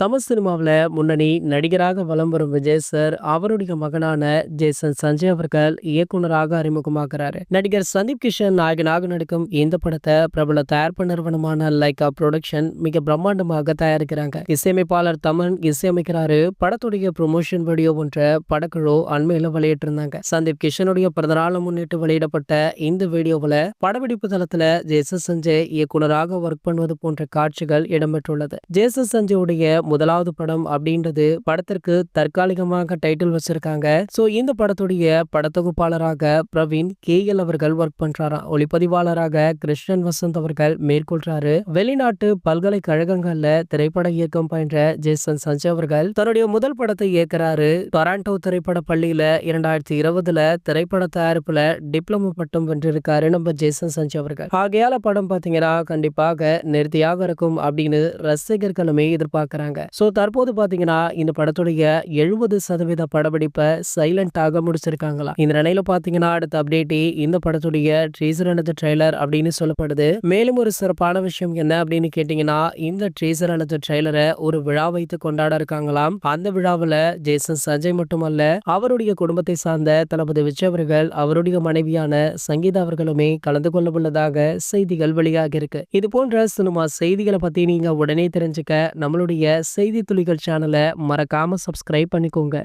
தமிழ் சினிமாவில் முன்னணி நடிகராக வலம் வரும் விஜய் சார் அவருடைய மகனான ஜேசன் சஞ்சய் அவர்கள் இயக்குனராக அறிமுகமாகிறாரு. நடிகர் சந்தீப் கிஷன் நாயகனாக நடிக்கும் இந்த படத்தை பிரபல தயாரிப்பு நிறுவனமான லைகா ப்ரொடக்ஷன் மிக பிரம்மாண்டமாக தயாரிக்கிறாங்க. இசையமைப்பாளர் தமன் இசையமைக்கிறாரு. படத்துடைய ப்ரொமோஷன் வீடியோ ஒன்ற படக்குழு அண்மையில வெளியிட்டிருந்தாங்க. சந்தீப் கிஷனுடைய பிறந்தநாளை முன்னிட்டு வெளியிடப்பட்ட இந்த வீடியோவில் படப்பிடிப்பு தளத்துல ஜேசன் சஞ்சய் இயக்குனராக ஒர்க் பண்ணுவது போன்ற காட்சிகள் இடம்பெற்றுள்ளது. ஜேசன் சஞ்சயுடைய முதலாவது படம் அப்படின்றது படத்திற்கு தற்காலிகமாக டைட்டில் வச்சிருக்காங்க. ஸோ இந்த படத்துடைய படத்தொகுப்பாளராக பிரவீன் கே எல் அவர்கள் ஒர்க் பண்றாராம். ஒளிப்பதிவாளராக கிருஷ்ணன் வசந்த் அவர்கள் மேற்கொள்றாரு. வெளிநாட்டு பல்கலைக்கழகங்கள்ல திரைப்பட இயக்கம் பயின்ற ஜேசன் சஞ்சய் அவர்கள் தன்னுடைய முதல் படத்தை இயக்குறாரு. டொராண்டோ திரைப்பட பள்ளியில இரண்டாயிரத்தி இருபதுல திரைப்பட தயாரிப்புல டிப்ளமோ பட்டம் வென்றிருக்காரு நம்ம ஜேசன் சஞ்சய் அவர்கள். ஆகையால படம் பாத்தீங்கன்னா கண்டிப்பாக நேர்த்தியாக இருக்கும் அப்படின்னு ரசிகர்களுமே எதிர்பார்க்கிறாங்க. சோ தற்போது பாத்தீங்கன்னா இந்த படத்துடைய எழுபது சதவீத படப்பிடிப்பை சைலண்டாக முடிச்சிருக்காங்களா இந்த நிலையில பாத்தீங்கன்னா அடுத்த அப்டேட்டே இந்த படத்துடைய ட்ரீசர் அல்லது ட்ரெய்லர் அப்படின்னு சொல்லப்படுது. மேலும் ஒரு சிறப்பான விஷயம் என்ன அப்படின்னு கேட்டீங்கன்னா இந்த ட்ரீசர் அல்லது ட்ரெய்லரை ஒரு விழா வைத்து கொண்டாட இருக்காங்களாம். அந்த விழாவில் ஜேசன் சஞ்சய் மட்டுமல்ல அவருடைய குடும்பத்தை சார்ந்த தளபதி விஜய் அவர்கள் அவருடைய மனைவியான சங்கீதா அவர்களுமே கலந்து கொள்ள உள்ளதாக செய்திகள் வெளியாகி இருக்கு இது போன்ற சினிமா செய்திகளை பத்தி நீங்க உடனே தெரிஞ்சுக்க நம்மளுடைய செய்தி துளிகள் சேனலை மறக்காம சப்ஸ்கிரைப் பண்ணிக்கோங்க.